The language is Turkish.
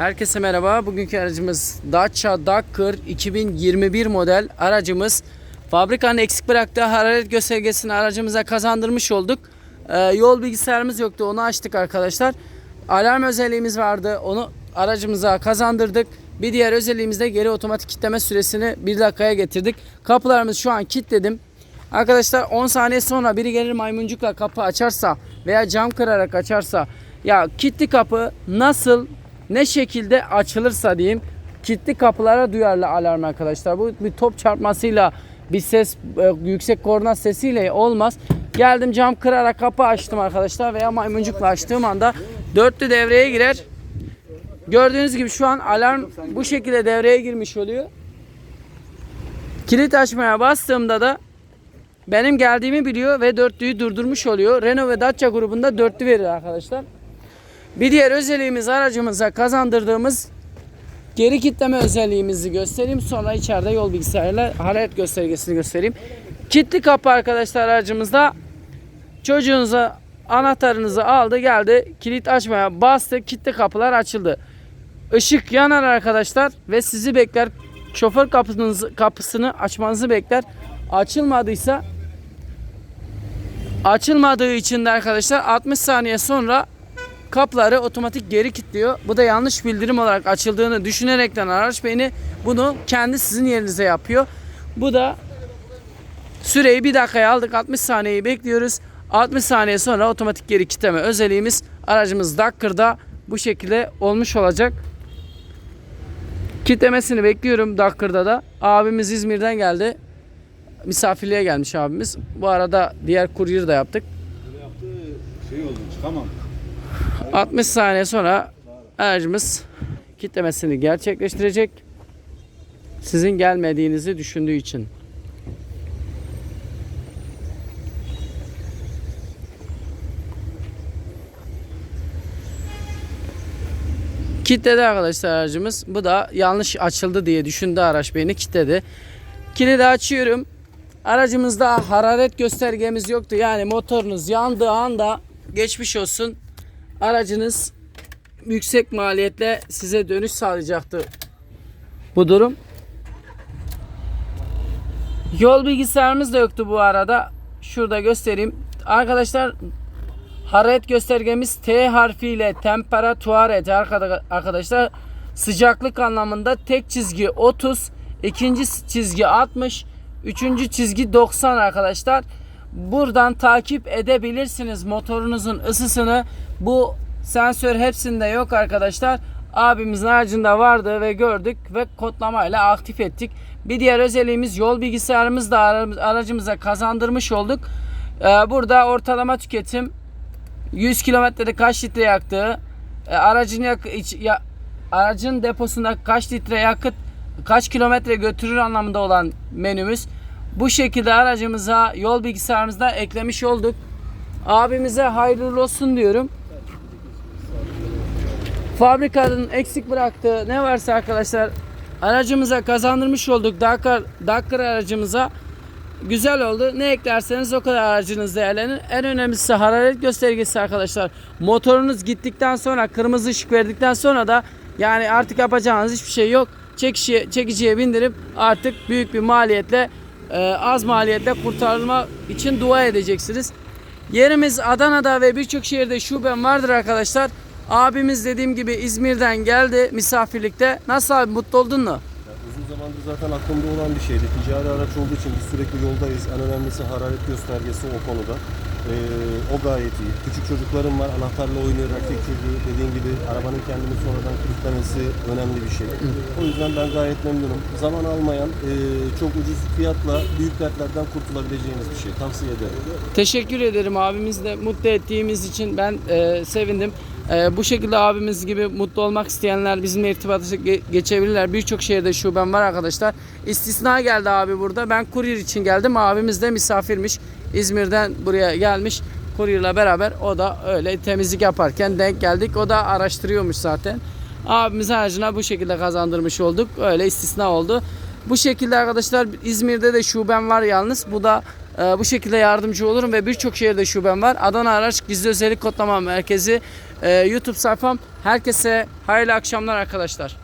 Herkese merhaba. Bugünkü aracımız Dacia Ducker 2021 model aracımız. Fabrikanın eksik bıraktığı hararet göstergesini aracımıza kazandırmış olduk. Ee, yol bilgisayarımız yoktu. Onu açtık arkadaşlar. Alarm özelliğimiz vardı. Onu aracımıza kazandırdık. Bir diğer özelliğimiz de geri otomatik kilitleme süresini 1 dakikaya getirdik. Kapılarımız şu an kilitledim. Arkadaşlar 10 saniye sonra biri gelir maymuncukla kapı açarsa veya cam kırarak açarsa ya kilitli kapı nasıl ne şekilde açılırsa diyeyim kilitli kapılara duyarlı alarm arkadaşlar. Bu bir top çarpmasıyla bir ses e, yüksek koordinat sesiyle olmaz. Geldim cam kırarak kapı açtım arkadaşlar veya maymuncukla açtığım anda dörtlü devreye girer. Gördüğünüz gibi şu an alarm bu şekilde devreye girmiş oluyor. Kilit açmaya bastığımda da benim geldiğimi biliyor ve dörtlüyü durdurmuş oluyor. Renault ve Dacia grubunda dörtlü verir arkadaşlar. Bir diğer özelliğimiz aracımıza kazandırdığımız geri kitleme özelliğimizi göstereyim. Sonra içeride yol bilgisayarıyla hararet göstergesini göstereyim. Kilitli kapı arkadaşlar aracımızda çocuğunuza anahtarınızı aldı geldi kilit açmaya bastı kilitli kapılar açıldı. Işık yanar arkadaşlar ve sizi bekler. Şoför kapınızı, kapısını açmanızı bekler. Açılmadıysa açılmadığı için de arkadaşlar 60 saniye sonra kapıları otomatik geri kilitliyor. Bu da yanlış bildirim olarak açıldığını düşünerekten araç beyni bunu kendi sizin yerinize yapıyor. Bu da süreyi bir dakikaya aldık 60 saniyeyi bekliyoruz. 60 saniye sonra otomatik geri kilitleme özelliğimiz aracımız Dakkar'da bu şekilde olmuş olacak. Kitlemesini bekliyorum Dakkar'da da. Abimiz İzmir'den geldi. Misafirliğe gelmiş abimiz. Bu arada diğer kuryer de yaptık. Böyle yaptı şey oldu çıkamam. 60 saniye sonra aracımız kitlemesini gerçekleştirecek. Sizin gelmediğinizi düşündüğü için. Kitledi arkadaşlar aracımız. Bu da yanlış açıldı diye düşündü araç beni kitledi. Kilidi açıyorum. Aracımızda hararet göstergemiz yoktu. Yani motorunuz yandığı anda geçmiş olsun. Aracınız yüksek maliyetle size dönüş sağlayacaktı. Bu durum. Yol bilgisayarımız da yoktu bu arada. Şurada göstereyim. Arkadaşlar hararet göstergemiz T harfiyle temperatuare arkadaşlar sıcaklık anlamında tek çizgi 30, ikinci çizgi 60, üçüncü çizgi 90 arkadaşlar. Buradan takip edebilirsiniz motorunuzun ısısını. Bu sensör hepsinde yok arkadaşlar. Abimizin aracında vardı ve gördük ve kodlamayla aktif ettik. Bir diğer özelliğimiz yol bilgisayarımız da aracımıza kazandırmış olduk. Ee, Burada ortalama tüketim 100 kilometrede kaç litre yaktığı, e, aracın yak, ya, aracın deposunda kaç litre yakıt kaç kilometre götürür anlamında olan menümüz. Bu şekilde aracımıza yol bilgisayarımızda eklemiş olduk. Abimize hayırlı olsun diyorum. Fabrikanın eksik bıraktığı ne varsa arkadaşlar aracımıza kazandırmış olduk. Dakar, Dakar aracımıza güzel oldu. Ne eklerseniz o kadar aracınız değerlenir. En önemlisi hararet göstergesi arkadaşlar. Motorunuz gittikten sonra kırmızı ışık verdikten sonra da yani artık yapacağınız hiçbir şey yok. Çekişi, çekiciye bindirip artık büyük bir maliyetle az maliyetle kurtarılma için dua edeceksiniz. Yerimiz Adana'da ve birçok şehirde şubem vardır arkadaşlar. Abimiz dediğim gibi İzmir'den geldi misafirlikte. Nasıl abi mutlu oldun mu? Uzun zamandır zaten aklımda olan bir şeydi. Ticari araç olduğu için biz sürekli yoldayız. En önemlisi hararet göstergesi o konuda. Ee, o gayet iyi. Küçük çocuklarım var. Anahtarla oynuyor. Erkek çocuğu dediğin gibi arabanın kendini sonradan kilitlemesi önemli bir şey. O yüzden ben gayet memnunum. Zaman almayan, e, çok ucuz fiyatla büyük dertlerden kurtulabileceğiniz bir şey. Tavsiye ederim. Teşekkür ederim abimizi de mutlu ettiğimiz için ben e, sevindim. E, bu şekilde abimiz gibi mutlu olmak isteyenler bizimle irtibata ge- geçebilirler. Birçok şehirde şubem var arkadaşlar. İstisna geldi abi burada. Ben kuryer için geldim. Abimiz de misafirmiş. İzmir'den buraya gelmiş. Kuryerle beraber o da öyle temizlik yaparken denk geldik. O da araştırıyormuş zaten. Abimiz aracına bu şekilde kazandırmış olduk. Öyle istisna oldu. Bu şekilde arkadaşlar İzmir'de de şubem var yalnız. Bu da e, bu şekilde yardımcı olurum ve birçok şehirde şubem var. Adana Araç Gizli Özellik Kodlama Merkezi e, YouTube sayfam. Herkese hayırlı akşamlar arkadaşlar.